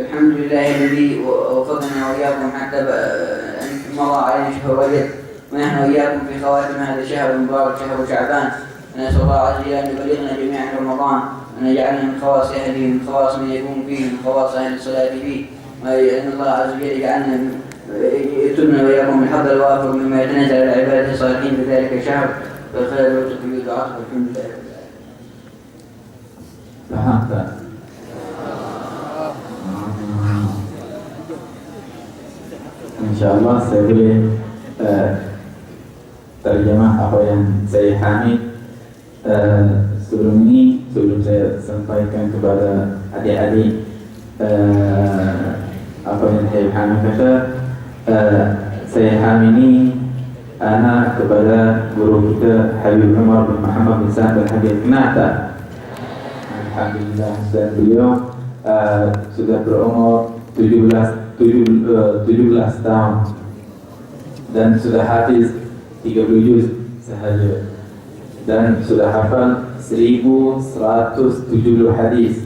الحمد لله الذي وفقنا وإياكم حتى ب- مضى علينا شهر رجب ونحن وإياكم في خواتم هذا الشهر المبارك شهر شعبان. نسأل الله عز وجل أن يبلغنا جميعا رمضان وأن يجعلنا من خواص أهله من خواص من يكون فيه من خواص أهل الصلاة فيه. وأن الله عز وجل يجعلنا من- يتبنا وإياكم بالحظ الوافر مما يتنزل على عباده الصالحين في ذلك الشهر. والخير والتوفيق والعصر والحمد لله InsyaAllah saya boleh uh, terjemah apa yang saya hamid uh, sebelum ini sebelum saya sampaikan kepada adik-adik uh, apa yang saya hamid kata uh, saya hamid ini anak kepada guru kita Habib Umar bin Muhammad bin Sa'ad bin Habib kenal tak? Alhamdulillah dan beliau uh, sudah berumur 17 tujuh- uh, 17 tahun. Dan sudah hafiz 30 juz sahaja. Dan sudah hafal 1170 hadis.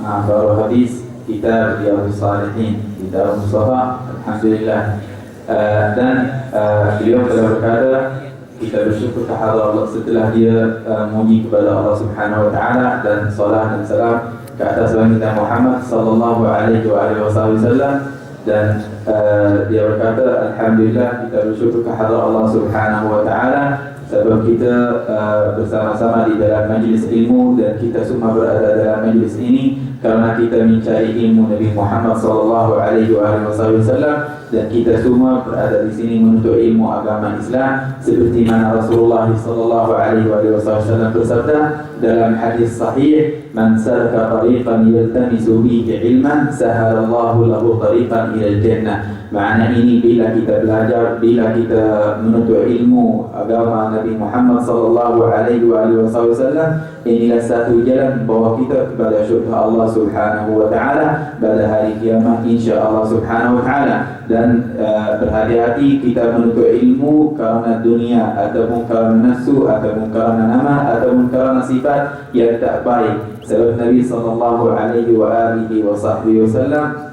Ah, baru hadis kita Riyadhus Salihin kita Mustafa Alhamdulillah. Uh, dan uh, beliau telah berkata kita bersyukur kepada Allah setelah dia uh, kepada Allah Subhanahu wa taala dan salat dan salam ke atas baginda Muhammad sallallahu alaihi wasallam dan uh, dia berkata alhamdulillah kita bersyukur kepada Allah Subhanahu wa taala sebab kita uh, bersama-sama di dalam majlis ilmu dan kita semua berada dalam majlis ini kerana kita mencari ilmu Nabi Muhammad sallallahu alaihi wasallam dan kita semua berada di sini menuntut ilmu agama Islam seperti mana Rasulullah sallallahu alaihi wasallam bersabda dalam hadis sahih man salaka tariqan yaltamisu bihi ilman sahalallahu lahu tariqan ila jannah Makna ini bila kita belajar, bila kita menuntut ilmu agama Nabi Muhammad sallallahu alaihi wasallam, inilah satu jalan bawa kita kepada syurga Allah Subhanahu wa taala pada hari kiamat insya-Allah Subhanahu wa taala dan uh, berhati-hati kita menuntut ilmu kerana dunia ataupun kerana nafsu ataupun kerana nama ataupun kerana sifat yang tak baik. Sebab Nabi sallallahu alaihi wasallam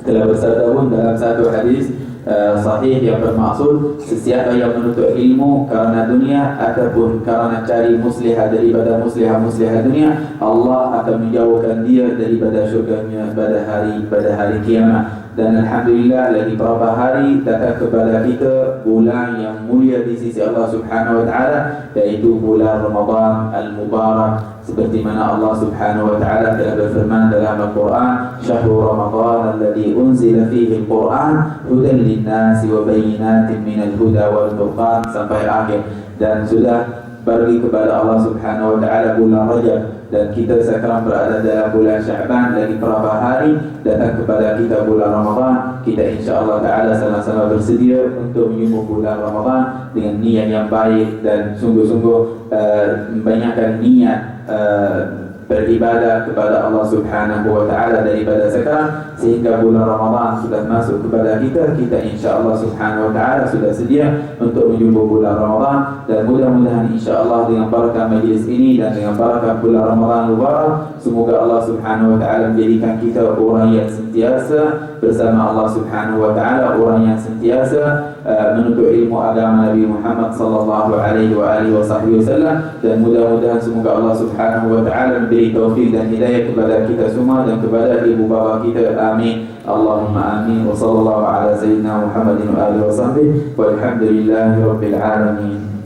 telah bersabda pun dalam satu hadis uh, sahih yang bermaksud sesiapa yang menuntut ilmu kerana dunia ataupun kerana cari muslihat daripada muslihat-muslihat dunia Allah akan menjauhkan dia daripada syurganya pada hari pada hari kiamat. Dan Alhamdulillah lagi beberapa hari datang kepada kita bulan yang mulia di sisi Allah Subhanahu Wa Taala yaitu bulan Ramadan Al-Mubarak seperti mana Allah Subhanahu Wa Taala telah berfirman dalam Al-Quran Syahrul Ramadan alladhi unzila fihi Al-Quran hudan lin-nasi wa bayyinatin min al-huda wal furqan sampai akhir. Dan sudah bagi kepada Allah Subhanahu Wa Taala bulan Rajab. Dan kita sekarang berada dalam bulan Syaban lagi beberapa hari datang kepada kita bulan Ramadan. Kita insya-Allah taala sama-sama bersedia untuk menyambut bulan Ramadan dengan niat yang baik dan sungguh-sungguh uh, membanyakkan niat uh, beribadah kepada Allah Subhanahu wa taala daripada sekarang sehingga bulan Ramadan sudah masuk kepada kita. Kita insya-Allah Subhanahu wa taala sudah sedia untuk menjumpa bulan Ramadan dan mudah-mudahan insya-Allah dengan barakah majlis ini dan dengan barakah bulan Ramadan mubarak semoga Allah Subhanahu wa taala menjadikan kita orang yang sentiasa bersama Allah Subhanahu wa taala orang yang sentiasa uh, menuntut ilmu agama Nabi Muhammad sallallahu alaihi wa alihi wasallam dan mudah-mudahan semoga Allah Subhanahu wa taala memberi taufik dan hidayah kepada kita semua dan kepada ibu bapa kita. Amin. Allahumma wa sallallahu ala sayyidina Muhammadin wa alihi wa sahbihi. Walhamdulillahi rabbil alamin